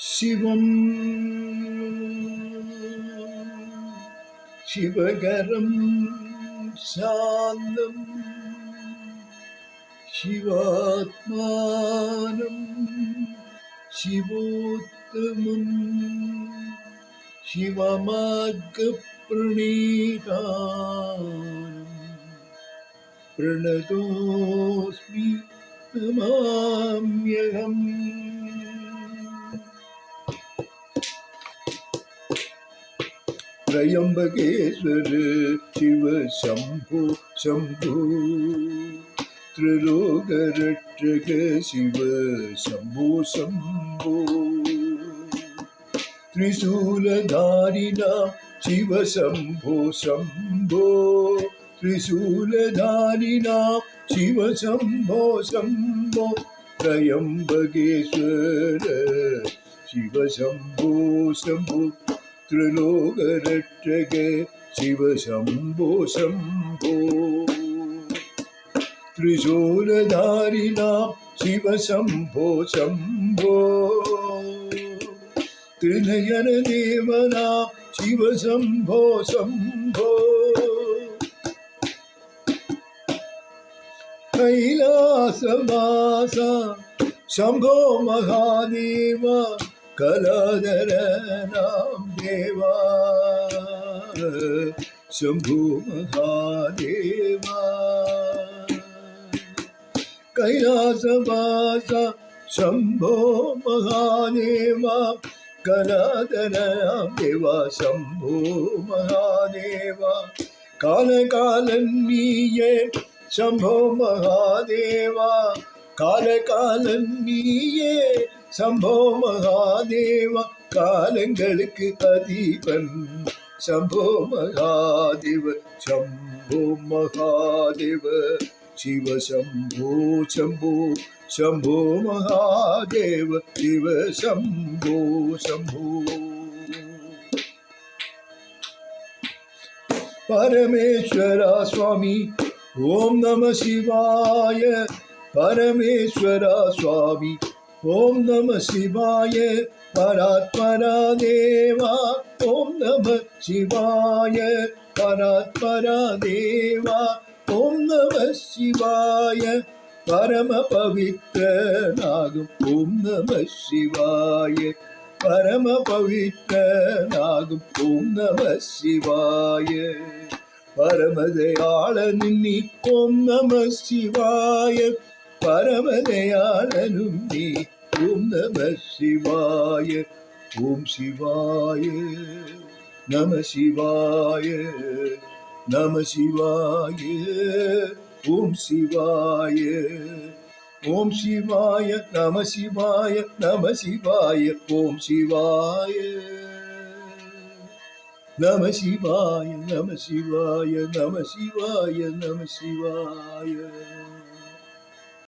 ശിവം. ശിവകരം ശാന്തം. ശിവാത്മാനം ശിവോത്തമം. ശിവമാർഗപ്രണീതാനം. പ്രണതോസ്മി നമാമ്യഹം ത്രയംബകേശ്വര ശിവ ശംഭു ശംഭു. ത്രിലോകരക്ഷക ശിവ ശംഭു ശംഭു. ത്രിശൂലധാരിണ ശിവ ശംഭോ ശംഭോ. ത്രിശൂലധാരിണ ശിവ ശംഭോ ശംഭോ. ത്രയംബകേശ്വര ശിവ ശംഭോ ശംഭു. ത്രിലോകരക്ഷക ശിവശംഭോ ശംഭോ. ത്രിശൂലധാരിണ ശിവ ശംഭോ. ത്രിനയന ദേവന ശിവ ശംഭോ. കൈലാസവാസ ശംഭോ മഹാദേവ കലാധരനാം ദേവാ. ശംഭു മഹാദേവ. കൈലാസവാസ ശംഭോ മഹാദേവാ. കലാധരനാം ദേവാ ശംഭോ മഹാദേവാ. കാലകാലൻ നീയേ ശംഭോ മഹാദേവ. കാലകാലൻ നീയേ ശംഭോ മഹാദേവ കാലങ്ങൾക്ക് അതീപൻ. ശംഭോ മഹാദേവ ശംഭോ മഹാദേവ ശിവ ശംഭോ ശംഭോ ശംഭോ മഹാദേവ ശിവ ശംഭോ ശംഭോ. പരമേശ്വര സ്വാമി ഓം നമ ശിവായ. പരമേശ്വര സ്വാമി ഓം നമ ശിവായ പരാത്പരാ ദേവ ഓം നമ ശിവായ പരാത്പരാ ദേവ ഓം നമ ശിവായ പരമപവിത്രനാകും ഓം നമ ശിവായ പരമപവിത്രനാകും ഓം നമ ശിവായ പരമദയാളനും നീ ഓം നമ ശിവായ പരമദയാളനും നീ ഓം നമ ശിവായ ഓം ശിവായ നമ ശിവായ നമ ശിവായ ഓം ശിവായ ഓം ശിവായ നമ ശിവായ നമ ശിവായ ഓം ശിവായ നമ ശിവായ നമ ശിവായ നമ ശിവായ നമ ശിവായ